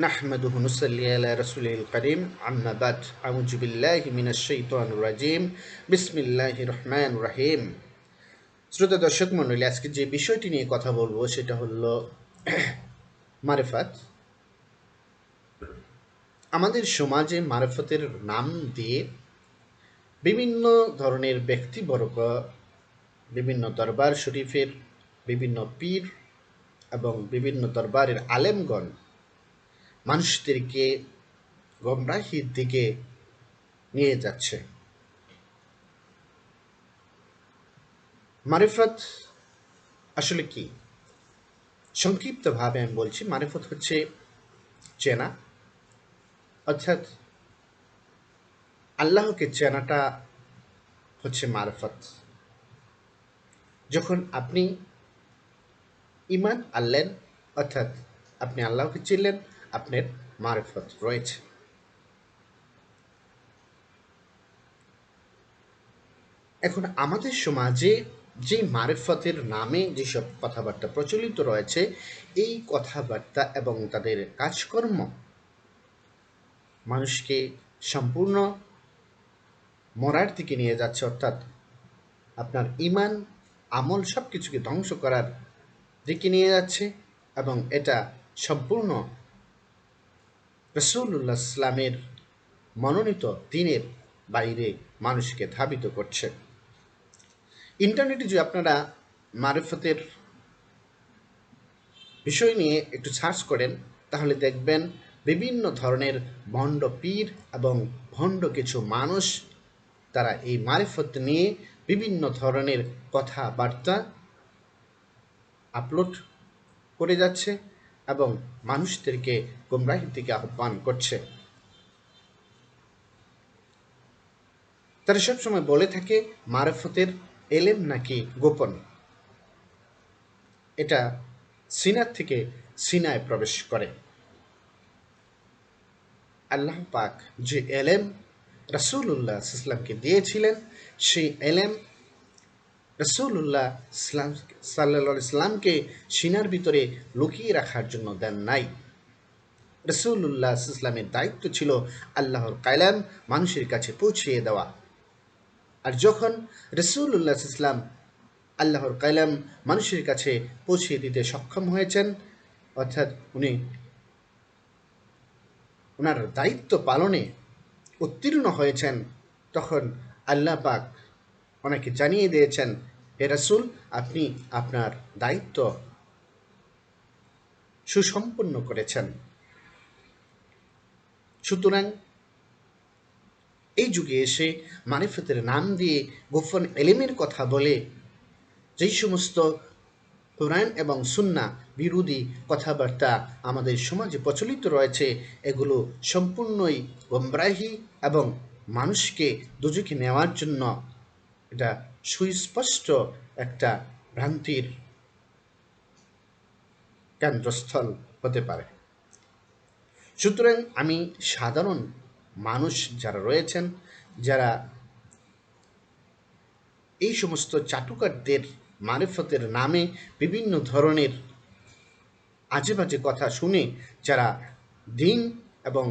نحمده نصلي على رسوله الكريم أما بعد أعوذ بالله من الشيطان الرجيم بسم الله الرحمن الرحيم শ্রোতা দর্শক মণ্ডলী আজকে যে বিষয়টি নিয়ে কথা বলবো সেটা হলো মারেফাত আমাদের সমাজে মারেফতের নাম দিয়ে বিভিন্ন ধরনের ব্যক্তিবর্গ বিভিন্ন দরবার শরীফের বিভিন্ন পীর এবং বিভিন্ন দরবারের আলেমগণ মানুষদেরকে গমরাহির দিকে নিয়ে যাচ্ছে। মারিফত আসলে কি? সংক্ষিপ্তভাবে আমি বলছি, মারিফত হচ্ছে চেনা। অর্থাৎ আল্লাহকে চেনাটা হচ্ছে মারফত। যখন আপনি ইমান আনলেন, অর্থাৎ আপনি আল্লাহকে চিনলেন আপনার মারফত রয়েছে। এখন আমাদের সমাজে যে মারেফতের নামে যেসব কথাবার্তা প্রচলিত রয়েছে, এই কথাবার্তা এবং তাদের কাজকর্ম মানুষকে সম্পূর্ণ মরার দিকে নিয়ে যাচ্ছে, অর্থাৎ আপনার ইমান, আমল সব কিছুকে ধ্বংস করার দিকে নিয়ে যাচ্ছে এবং এটা সম্পূর্ণ রসুল্লাহ ইসলামের মনোনীত দিনের বাইরে মানুষকে ধাবিত করছে। ইন্টারনেটে যদি আপনারা মারিফতের বিষয় নিয়ে একটু সার্চ করেন, তাহলে দেখবেন বিভিন্ন ধরনের ভণ্ড পীর এবং ভণ্ড কিছু মানুষ তারা এই মারিফত নিয়ে বিভিন্ন ধরনের কথাবার্তা আপলোড করে যাচ্ছে। এবং মানুষদেরকে গুমরাহির দিকে আহ্বান করছে। তারা সবসময় বলে থাকে, মারফতের এলেম নাকি গোপন? এটা সিনার থেকে সিনায় প্রবেশ করে। আল্লাহ পাক যে এলেম রাসুল্লাহ ইসলামকে দিয়েছিলেন, সেই এলেম রসুল্লাহ ইসলাম সাল্লা ইসলামকে সিনার ভিতরে লুকিয়ে রাখার জন্য দেন নাই। রসুল্লাহ ইসলামের দায়িত্ব ছিল আল্লাহর কালাম মানুষের কাছে পৌঁছিয়ে দেওয়া। আর যখন রসুল্লাহ ইসলাম আল্লাহর কালাম মানুষের কাছে পৌঁছিয়ে দিতে সক্ষম হয়েছেন, অর্থাৎ উনি ওনার দায়িত্ব পালনে উত্তীর্ণ হয়েছেন, তখন আল্লাহ পাক ওনাকে জানিয়ে দিয়েছেন হে রাসুল, আপনি আপনার দায়িত্ব সুসম্পন্ন করেছেন। সুতরাং এই যুগে এসে মারিফতের নাম দিয়ে গোফন এলিমের কথা বলে যেই সমস্ত কোরআন এবং সুন্না বিরোধী কথাবার্তা আমাদের সমাজে প্রচলিত রয়েছে, এগুলো সম্পূর্ণই গম্রাহী এবং মানুষকে দুজুকে নেওয়ার জন্য এটা সুস্পষ্ট একটা ভ্রান্তির কেন্দ্রস্থল হতে পারে। সুতরাং আমি সাধারণ মানুষ যারা রয়েছেন, যারা এই সমস্ত চাটুকারদের মারেফতের নামে বিভিন্ন ধরনের আজে বাজে কথা শুনে যারা দিন এবং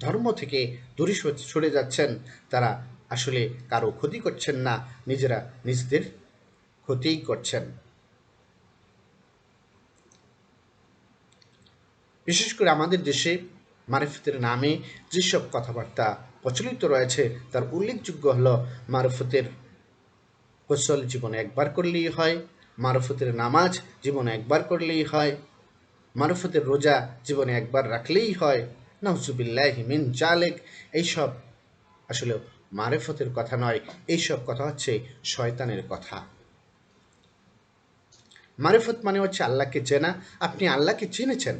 ধর্ম থেকে দূরে সরে যাচ্ছেন, তারা আসলে কারও ক্ষতি করছেন না, নিজেরা নিজেদের ক্ষতিই করছেন। বিশেষ করে আমাদের দেশে মারফতের নামে যেসব কথাবার্তা প্রচলিত রয়েছে, তার উল্লেখযোগ্য হল মারফতের গোসল জীবনে একবার করলেই হয়, মারফতের নামাজ জীবনে একবার করলেই হয়, মারফতের রোজা জীবনে একবার রাখলেই হয় নজুবিল্লাহ মিন জালেক এইসব আসলে মারেফতের কথা নয়, এইসব কথা হচ্ছে শয়তানের কথা। মারেফত মানে হচ্ছে আল্লাহকে চেনা। আপনি আল্লাহকে চিনেছেন।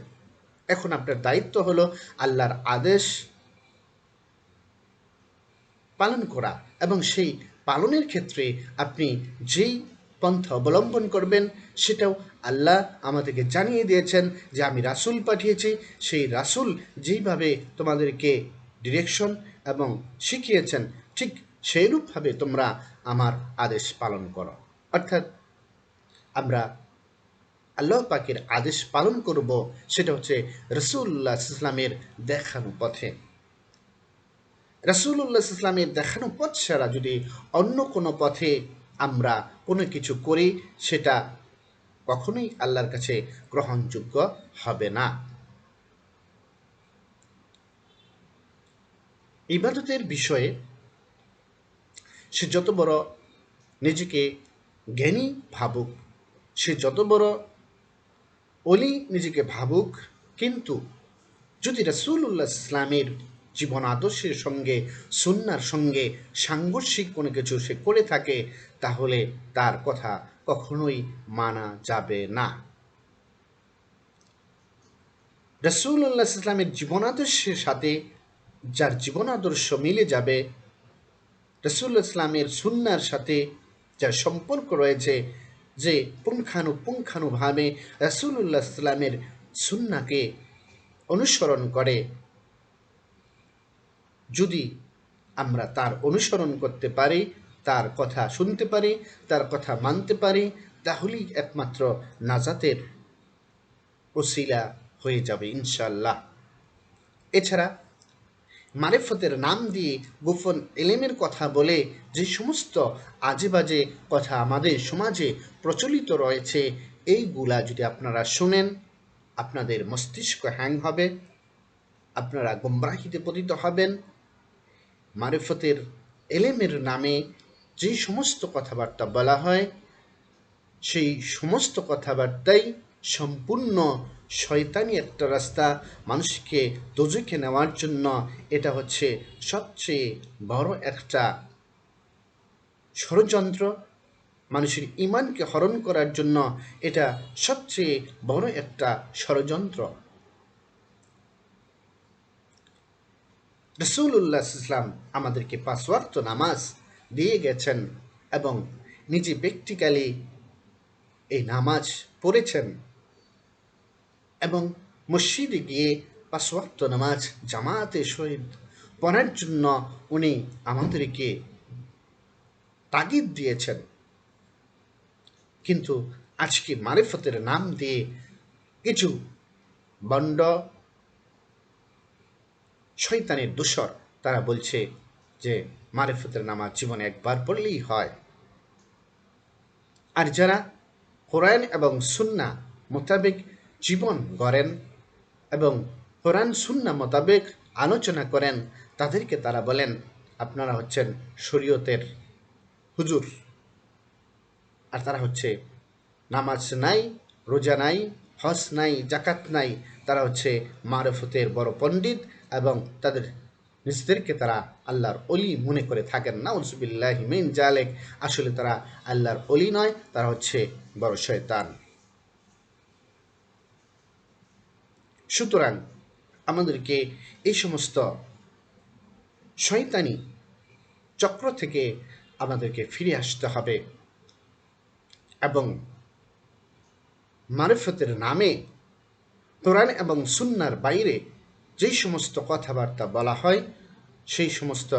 এখন আপনার দায়িত্ব হলো আল্লাহর আদেশ পালন করা এবং সেই পালনের ক্ষেত্রে আপনি যেই পন্থা অবলম্বন করবেন, সেটাও আল্লাহ আমাদেরকে জানিয়ে দিয়েছেন যে আমি রাসুল পাঠিয়েছি। সেই রাসুল যেইভাবে তোমাদেরকে ডিরেকশন এবং শিখিয়েছেন ঠিক সেইরূপভাবে তোমরা আমার আদেশ পালন করো। অর্থাৎ আমরা আল্লাহ পাকের আদেশ পালন করব, সেটা হচ্ছে রসুল্লাহ ইসলামের দেখানো পথে। রসুল্লাহ ইসলামের দেখানো পথ ছাড়া যদি অন্য কোনো পথে আমরা কোনো কিছু করি, সেটা কখনোই আল্লাহর কাছে গ্রহণযোগ্য হবে না। ইবাদতের বিষয়ে সে যত বড় নিজেকে জ্ঞানী ভাবুক, সে যত বড় অলি নিজেকে ভাবুক, কিন্তু যদি রসুল্লাহ ইসলামের জীবন আদর্শের সঙ্গে, সুন্নার সঙ্গে সাংঘর্ষিক কোনো কিছু সে করে থাকে, তাহলে তার কথা কখনোই মানা যাবে না। রসুল্লাহ ইসলামের জীবন আদর্শের সাথে যার জীবন আদর্শ মিলে যাবে রসুল ইসলামের সুন্নার সাথে যার সম্পর্ক রয়েছে যে পুঙ্খানুপুঙ্খানুভাবে রসুল্লাহ ইসলামের সুন্নাকে অনুসরণ করে। যদি আমরা তার অনুসরণ করতে পারি, তার কথা শুনতে পারি, তার কথা মানতে পারি, তাহলেই একমাত্র নাজাতের ওসিলা হয়ে যাবে ইনশাল্লাহ এছাড়া মারেফতের নাম দিয়ে গোপন এলেমের কথা বলে যে সমস্ত আজে বাজে কথা আমাদের সমাজে প্রচলিত রয়েছে এইগুলা যদি আপনারা শোনেন, আপনাদের মস্তিষ্ক হ্যাং হবে, আপনারা গোমরাহিতে পতিত হবেন। মারেফতের এলেমের নামে যে সমস্ত কথাবার্তা বলা হয়, সেই সমস্ত কথাবার্তাই সম্পূর্ণ শয়তানি একটা রাস্তা মানুষকে দোজখে নেওয়ার জন্য এটা হচ্ছে সবচেয়ে বড় একটা ষড়যন্ত্র। মানুষের ইমানকে হরণ করার জন্য এটা সবচেয়ে বড় একটা ষড়যন্ত্র। রসুল্লাহ ইসলাম আমাদেরকে পাঁচওয়াক্ত নামাজ দিয়ে গেছেন এবং নিজে ব্যক্তিকালি এই নামাজ পড়েছেন। এবং মসজিদে গিয়ে পাঁচওয়াক্ত নামাজ জামাতে শহীদ পড়ার জন্য উনি আমাদেরকে তাগিদ দিয়েছেন। কিন্তু আজকে মারিফতের নাম দিয়ে কিছু বন্ড শৈতানের দূষর তারা বলছে যে মারিফতের নামাজ জীবনে একবার পড়লেই হয়। আর যারা কোরআন এবং সুন্না মোতাবেক জীবন গড়েন এবং কোরআন সুন্না মোতাবেক আলোচনা করেন, তাদেরকে তারা বলেন, আপনারা হচ্ছেন শরীয়তের হুজুর। আর তারা হচ্ছে নামাজ নাই, রোজা নাই হস নাই জাকাত নাই, তারা হচ্ছে মারফতের বড় পণ্ডিত এবং তাদের নিজেদেরকে তারা আল্লাহর অলি মনে করে থাকেন না। উজবিল্লাহ মিন জালেক আসলে তারা আল্লাহর অলি নয়, তারা হচ্ছে বড় শয়তান। সুতরাং আমাদেরকে এই সমস্ত শয়তানি চক্র থেকে আমাদেরকে ফিরে আসতে হবে এবং মারফতের নামে কোরআন এবং সুন্নার বাইরে যেই সমস্ত কথাবার্তা বলা হয়, সেই সমস্ত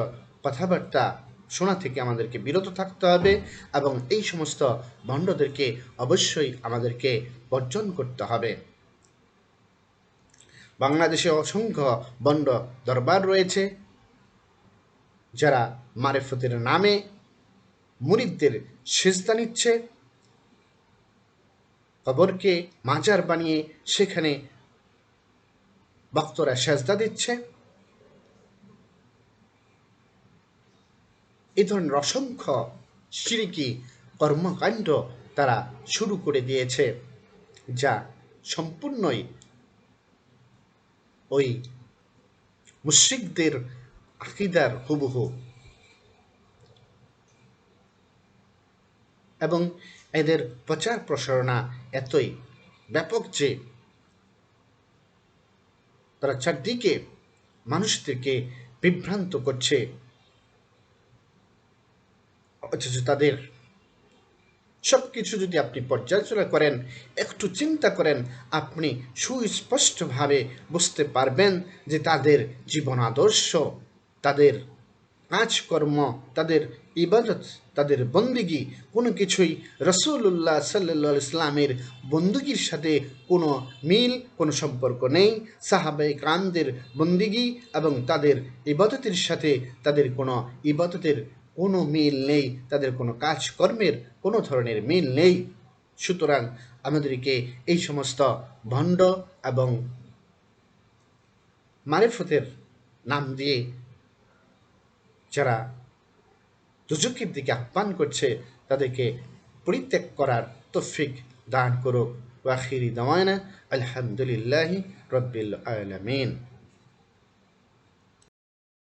কথাবার্তা শোনা থেকে আমাদেরকে বিরত থাকতে হবে এবং এই সমস্ত ভণ্ডদেরকে অবশ্যই আমাদেরকে বর্জন করতে হবে। বাংলাদেশে অসংখ্য বন্ড দরবার রয়েছে, যারা মারেফতের নামে মুরিদদের সেজদা নিচ্ছে। কবরকে মাজার বানিয়ে সেখানে ভক্তরা সেজদা দিচ্ছে। এ ধরনের অসংখ্য সিরিকি কর্মকাণ্ড তারা শুরু করে দিয়েছে, যা সম্পূর্ণই ওই মুশ্রিকদের আকিদার হুবহু। এবং এদের প্রচার প্রসারণা এতই ব্যাপক যে তারা চারদিকে মানুষদেরকে বিভ্রান্ত করছে। অথচ তাদের সব কিছু যদি আপনি পর্যালোচনা করেন, একটু চিন্তা করেন, আপনি সুস্পষ্টভাবে বুঝতে পারবেন যে তাদের জীবন আদর্শ, তাদের কাজকর্ম, তাদের ইবাদত, তাদের বন্দিগি, কোনো কিছুই রসুল্লাহ সাল্লা ইসলামের বন্দুকির সাথে কোনো মিল, কোনো সম্পর্ক নেই। সাহাবে কামদের বন্দিগি এবং তাদের ইবাদতের সাথে তাদের কোনো ইবাদতের কোনো মিল নেই। তাদের কোনো কাজকর্মের কোনো ধরনের মিল নেই। সুতরাং আমাদেরকে এই সমস্ত ভণ্ড এবং মারেফতের নাম দিয়ে যারা দুজকের দিকে আহ্বান করছে, তাদেরকে পরিত্যাগ করার তফিক দান করুক। ওয়াখিরি দাওয়ানা আলহামদুলিল্লাহি রব্বিল আলমিন।